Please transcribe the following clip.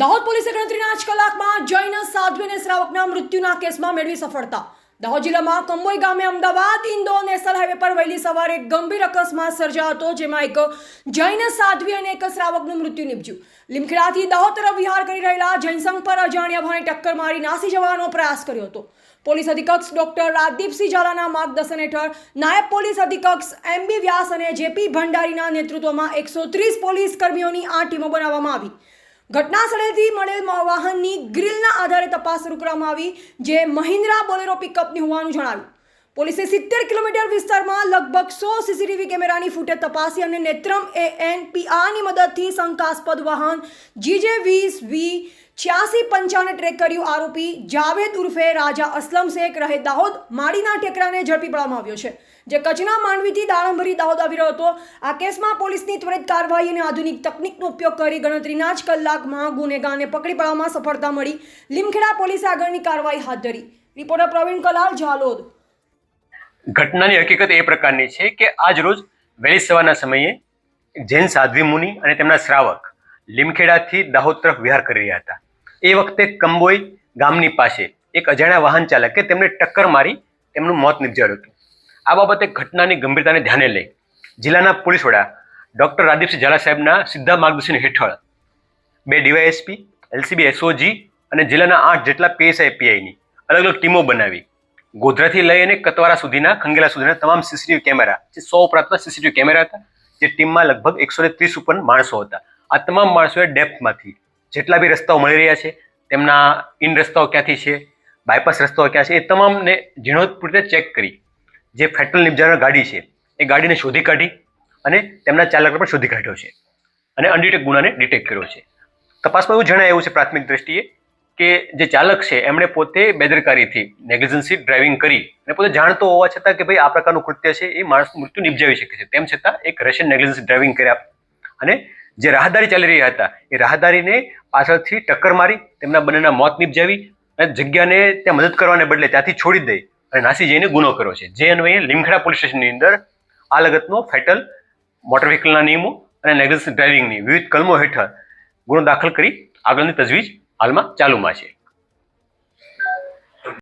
દાહોદ પોલીસે ગણતરીના જ કલાકમાં જૈન સાધ્વી અને શ્રાવકના મૃત્યુના કેસમાં મેળવી સફળતા. દાહોદ જિલ્લામાં કંબોઈ ગામે અમદાવાદ ઇન્દો નેશનલ હાઈવે પર વહેલી સવારે એક ગંભીર અકસ્માત સર્જાયો હતો, જેમાં એક જૈન સાધ્વી અને એક શ્રાવકનું મૃત્યુ નીપજ્યું. લીમખેડાથી દાહોદ તરફ વિહાર કરી રહેલા જૈનસંઘ પર અજાણ્યા ભાને ટક્કર મારી નાસી જવાનો પ્રયાસ કર્યો હતો. પોલીસ અધિકક્ષ ડોક્ટર રાજદીપસિંહ ઝાલાના માર્ગદર્શન હેઠળ નાયબ પોલીસ અધિકક્ષ એમ બી વ્યાસ અને જેપી ભંડારીના નેતૃત્વમાં એકસો ત્રીસ પોલીસ કર્મીઓની આ ટીમો બનાવવામાં આવી. ઘટના સ્થળેથી મળેલ વાહનની ગ્રીલના આધારે તપાસ શરૂ કરવામાં આવી, જે મહિન્દ્રા બોલેરો પિકઅપની હોવાનું જણાવ્યું. પોલીસે સિત્તેર કિલોમીટર વિસ્તારમાં લગભગ સો સીસીટીવી કેમેરાની ફૂટેજ તપાસી અને નેત્રમ એ એન પીઆરની મદદથી શંકાસ્પદ વાહન જીજે વીસ વી છ્યાસી પંચાને ટ્રેક કર્યું. આરોપી જાવેદ ઉર્ફે રાજા અસલમ શેખ રહે દાહોદ માળીના ટેકરાને ઝડપી પાડવામાં આવ્યો છે, જે કચ્છના માંડવીથી દાળંભરી દાહોદ આવી રહ્યો હતો. આ કેસમાં પોલીસની ત્વરિત કાર્યવાહી અને આધુનિક તકનીકનો ઉપયોગ કરી ગણતરીના જ કલાકમાં ગુનેગારને પકડી પાડવામાં સફળતા મળી. લીમખેડા પોલીસે આગળની કાર્યવાહી હાથ ધરી. રિપોર્ટર પ્રવીણ કલાલ, ઝાલોદ. ઘટનાની હકીકત એ પ્રકારની છે કે આજ રોજ વહેલી સવારના સમયે જૈન સાધ્વી મુનિ અને તેમના શ્રાવક લીમખેડાથી દાહોદ તરફ વિહાર કરી રહ્યા હતા. એ વખતે કંબોઈ ગામની પાસે એક અજાણ્યા વાહન ચાલકે તેમને ટક્કર મારી તેમનું મોત નિપજાવ્યું હતું. આ બાબતે ઘટનાની ગંભીરતાને ધ્યાને લઈ જિલ્લાના પોલીસ વડા ડૉક્ટર રાદીપસિંહ ઝાલા સાહેબના સીધા માર્ગદર્શન હેઠળ બે ડીવાયએસપી, એલસીબી, એસઓજી અને જિલ્લાના આઠ જેટલા પીએસઆઈ, પીઆઈની અલગ અલગ ટીમો બનાવી ગોધરાથી લઈ અને કતવારા સુધીના, ખંગેલા સુધીના તમામ સીસીટીવી કેમેરા જે સો ઉપરાંતના સીસીટીવી કેમેરા હતા, જે ટીમમાં લગભગ એકસો ને ત્રીસ ઉપર માણસો હતા. આ તમામ માણસોએ ડેપ્થમાંથી જેટલા બી રસ્તાઓ મળી રહ્યા છે, તેમના ઇન રસ્તાઓ ક્યાંથી છે, બાયપાસ રસ્તાઓ ક્યાં છે, એ તમામને ઝીણવટપૂર્વક ચેક કરી. જે ફેટલ નિપજારણ ગાડી છે, એ ગાડીને શોધી કાઢી અને તેમના ચાલકને પણ શોધી કાઢ્યો છે. અને અનડિટેક ગુનાને ડિટેક્ટ કર્યો છે. તપાસમાં એવું જણાય એવું છે પ્રાથમિક દ્રષ્ટિએ કે જે ચાલક છે, એમણે પોતે બેદરકારીથી નેગ્લિજન્સી ડ્રાઇવિંગ કરી અને પોતે જાણતો હોવા છતાં કે ભાઈ આ પ્રકારનું કૃત્ય છે, એ માણસનું મૃત્યુ નિપજાવી શકે છે. તેમ છતાં એક રશિયન નેગ્લિજન્સી ડ્રાઇવિંગ કર્યા અને જે રાહદારી ચાલી રહ્યા હતા, એ રાહદારીને પાછળથી ટક્કર મારી, તેમના બંનેના મોત નિપજાવી અને જગ્યાને ત્યાં મદદ કરવાને બદલે ત્યાંથી છોડી દઈ અને નાસી જઈને ગુનો કર્યો છે. જે અન્વયે લીમખેડા પોલીસ સ્ટેશનની અંદર આ લગતનો ફેટલ મોટર વ્હીકલના નિયમો અને નેગ્લિજન્સી ડ્રાઇવિંગની વિવિધ કલમો હેઠળ ગુનો દાખલ કરી આગળની તજવીજ હાલમાં ચાલુમાં છે.